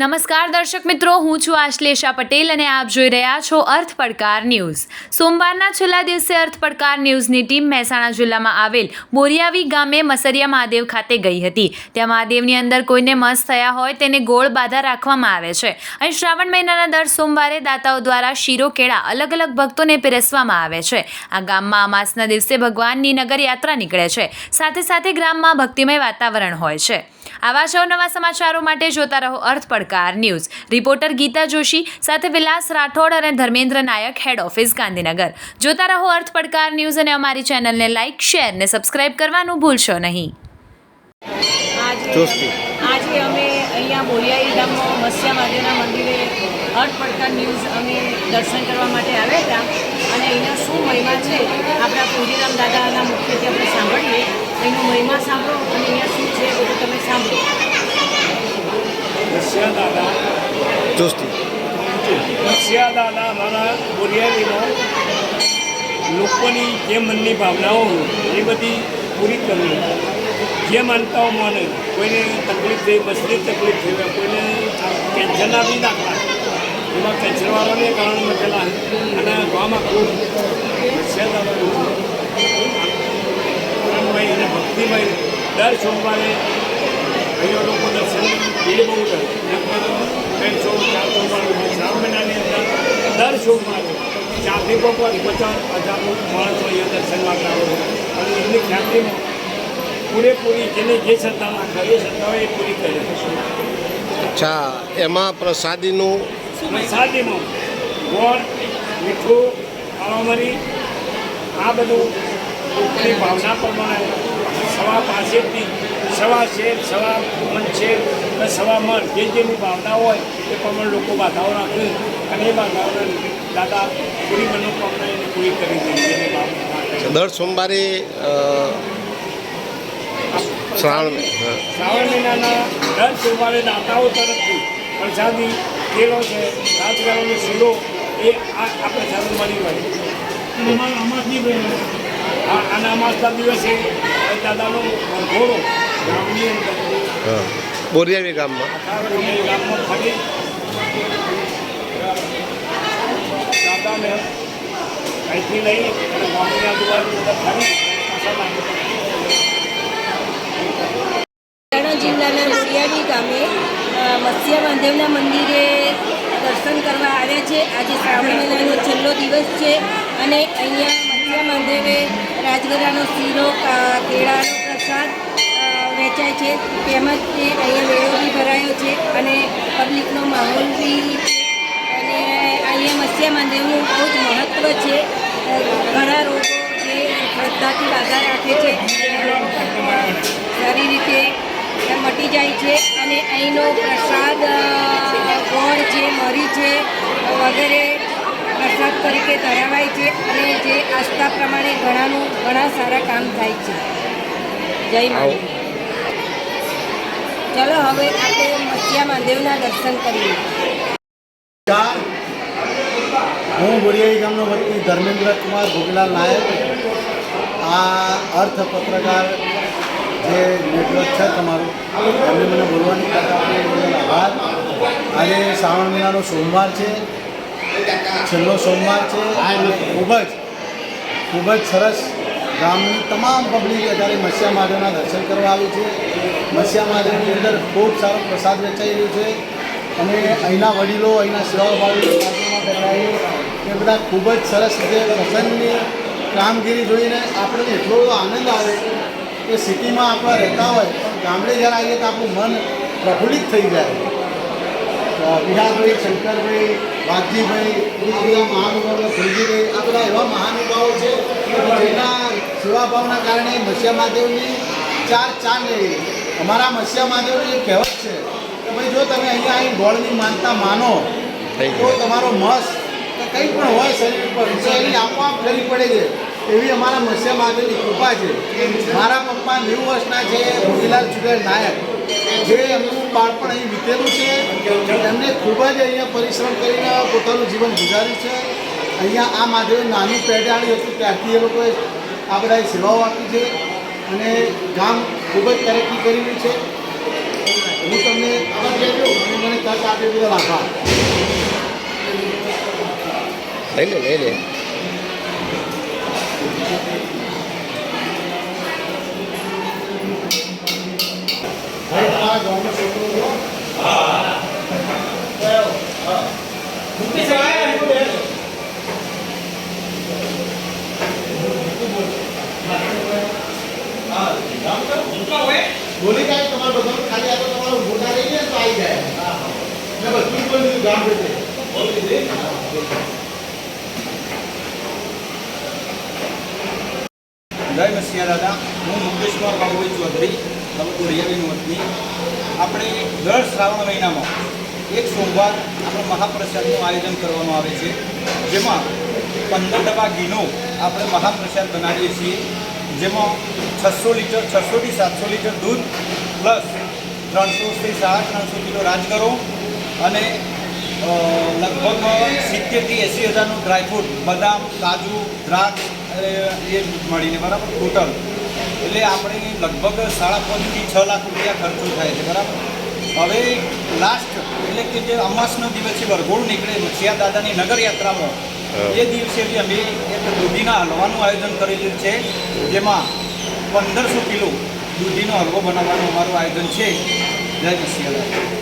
નમસ્કાર દર્શક મિત્રો, હું છું આશ્લેષા પટેલ અને આપ જોઈ રહ્યા છો અર્થ પડકાર ન્યૂઝ. સોમવારના છેલ્લા દિવસે અર્થ પડકાર ન્યૂઝની ટીમ મહેસાણા જિલ્લામાં આવેલ બોરિયાવી ગામે મસરિયા મહાદેવ ખાતે ગઈ હતી. ત્યાં મહાદેવની અંદર કોઈને મસ્ત થયા હોય તેને ગોળ બાધા રાખવામાં આવે છે. અહીં શ્રાવણ મહિનાના દર સોમવારે દાતાઓ દ્વારા શીરો કેળા અલગ અલગ ભક્તોને પીરસવામાં આવે છે. આ ગામમાં અમાસના દિવસે ભગવાનની નગર યાત્રા નીકળે છે. સાથે સાથે ગ્રામમાં ભક્તિમય વાતાવરણ હોય છે. આવા જ નવા સમાચારો માટે જોતા રહો અર્થ પડકાર ન્યૂઝ. રિપોર્ટર ગીતા જોશી સાથે વિલાસ રાઠોડ અને ધર્મેન્દ્ર નાયક હેડ ઓફિસ ગાંધીનગર. જોતા રહો અર્થ પડકાર ન્યૂઝ અને અમારી ચેનલને લાઇક શેર ને સબસ્ક્રાઇબ કરવાનું ભૂલશો નહીં. આજે અમે અહીંયા બોરિયાઈ ગામમાં મત્સ્ય મહાદેવના મંદિરે અર્થ પડકાર ન્યૂઝ અમે દર્શન કરવા માટે આવ્યા હતા. અને અહીંના શું મહિમા છે આપણા પૂજીરામ દાદાના મુખ્યથી આપણે સાંભળીએ. એનો મહિમા સાંભળો અને અહીંયા શું છે એ બધું તમે સાંભળો. દાદા જોસ્તી. રશિયા દાદા અમારા લોકોની જે મનની ભાવનાઓ હોય એ બધી પૂરી કરવી. જે માનતાઓ માને. કોઈને તકલીફ થઈ બસની તકલીફ થઈ કોઈને કેન્સર કેન્સરના બી દાખલા એમાં કેન્સરવાળાને કારણ બચેલા અને ગામમાં ખૂબ રશિયા દાદા આનંદભાઈ અને ભક્તિમય દર સોમવારે અહીંયા લોકો દર્શન એ બહુ ત્રણ ત્રણસો ચાર સોમવારે શ્રાવણ મહિનાની અંદર દર સોમવારે ચારથી બપોર પચાસ હજારનું માણસો અહીંયા દર્શન માટે આવે છે. અને એમની ખ્યાતિમાં પૂરેપૂરી જેને જે સત્તામાં રાખે એ હોય એ પૂરી કરે અચ્છા એમાં પ્રસાદીનું પ્રસાદીમાં ગોળ મીઠું કાળામરી આ બધું લોકોની ભાવના પ્રમાણે પાસેથી સવા શેર સવા મન શેર અને સવા મન જે જેની ભાવના હોય એ પ્રમાણે લોકો બાધાઓ રાખે અને એ બાધાઓને દાદા પૂરી મનોકામના એને પૂરી કરી દે જેની ભાવના દર સોમવારે શ્રાવણ. શ્રાવણ મહિનાના દર સોમવારે દાતાઓ તરફથી પ્રસાદી કેળો છે રાજગરાનો શીરો એ આ પ્રસાદ મળી હોય આ આના અમાસના દિવસે દાદાનો ઘોડો ગામની અંદર બોરિયાવી ગામમાં? ગામમાં ફરી દાદાને અહીંથી લઈ અને ગામની આજુબાજુ બધા ફરી પાછા લાગે મહેસાણા જિલ્લાના બોરિયાવી ગામે મત્સ્ય મહાદેવના મંદિરે દર્શન કરવા આવ્યા છે. આજે શ્રાવણ મહિનાનો છેલ્લો દિવસ છે અને અહીંયા મત્સ્ય મહાદેવે રાજગરાનો શીરો કેળાનો પ્રસાદ વેચાય છે. તેમજ તે અહીંયા મેળો બી ભરાયો છે અને પબ્લિકનો માહોલ બી અને અહીંયા મત્સ્ય મંદિરનું બહુ જ મહત્ત્વ છે ઘણા રોગો જે શ્રદ્ધાથી બાધા રાખે છે. સારી રીતે મટી જાય છે અને અહીંનો પ્રસાદ ગોળ છે મરી છે, વગેરે પ્રસાદ તરીકે ધરાવાય છે અને જે આસ્થા પ્રમાણે ઘણાનું ઘણા સારા કામ થાય છે. જય મહાદેવ ચલો હવે આપણે મસિયા મહાદેવના દર્શન કરીએ. હું બોરિયાઈ ગામનો વતની ધર્મેન્દ્ર કુમાર ભોગીલાલ નાયક. આ અર્થ પત્રકાર જે નેટવર્ક છે તમારું એમને મને બોલવાની તક આપી આભાર. આજે શ્રાવણ મહિનાનો સોમવાર છે. છેલ્લો સોમવાર છે. અને ખૂબ જ ખૂબ જ સરસ ગામની તમામ પબ્લિક અત્યારે મત્સ્યા મહાદેવના દર્શન કરવા આવી છે. મત્સ્યા મહાદેવની અંદર ખૂબ સારો પ્રસાદ વેચાઈ રહ્યો છે. અને અહીંના વડીલો, અહીંના સેવાભાવી એ બધા ખૂબ જ સરસ રીતે પ્રસંગની કામગીરી જોઈને આપણને એટલો આનંદ આવે કે સિટીમાં આપણે રહેતા હોય, પણ ગામડે જ્યારે આવીએ તો આપણું મન પ્રફુલ્લિત થઈ જાય. વિહારભાઈ શંકરભાઈ વાઘજીભાઈ એ બધા મહાનુભાવો ભીલજીભાઈ આ બધા એવા મહાનુભાવો છે કે જેના સેવાભાવના કારણે મત્સ્ય મહાદેવની ચાર ચાંદ લેવી અમારા મત્સ્ય મહાદેવની એક કહેવત છે કે ભાઈ જો તમે અહીંયા અહીં ગોળની માનતા માનો તો તમારો મસ કે કંઈ પણ હોય શરીર ઉપર. તો એની આપોઆપ ખરી પડે છે. એવી અમારા મત્સ્ય મહાદેવની કૃપા છે. મારા પપ્પા નેવું વર્ષના છે મોતીલાલ ચુડેલ નાયક. જે એમનું બાળપણ અહીં વીતેલું છે, એમને ખૂબ જ અહીંયા પરિશ્રમ કરીને પોતાનું જીવન ગુજાર્યું છે. અહીંયા આ માધવે નાની પેઢાણી હતું, ત્યારથી એ લોકોએ આ બધાએ સેવાઓ આપી છે અને ગામ ખૂબ જ તરક્કી કરેલી છે. હું તમને ખબર કહેજો અને મને તક આપી બદલ આભાર. લઈ લે લઈ લે. બોલી જાય તમારે બધાનું ખાલી આ તો તમારું મોટા રહી જાય તો આવી જાય મેં બધું બોલી દીધું ગામ રીતે બોલી દીધી. જય મસિયા દાદા, હું મુકેશકુમાર બાબુભાઈ ચૌધરી, તાલુકો રિયાવીનું વતની. આપણે દર શ્રાવણ મહિનામાં એક સોમવાર આપણે મહાપ્રસાદનું આયોજન કરવામાં આવે છે, જેમાં પંદર ડબ્બા ઘીનો આપણે મહાપ્રસાદ બનાવીએ છીએ, જેમાં છસો લીટર, છસોથી સાતસો લીટર દૂધ, પ્લસ ત્રણસોથી સાડા ત્રણસો કિલો રાજગરો અને લગભગ સિત્તેરથી એંસી હજારનું ડ્રાયફ્રૂટ બદામ કાજુ દ્રાક્ષ એ મળીને બરાબર ટોટલ એટલે આપણે લગભગ સાડા પાંચથી છ લાખ રૂપિયા ખર્ચો થાય છે બરાબર? હવે લાસ્ટ એટલે કે જે અમાસનો દિવસે વરઘોડ નીકળે મસિયા દાદાની નગરયાત્રામાં. એ દિવસે બી અમે એક દૂધીના હલવાનું આયોજન કરેલું છે જેમાં પંદરસો કિલો દૂધીનો હલવો બનાવવાનું અમારું આયોજન છે. જય મસિયા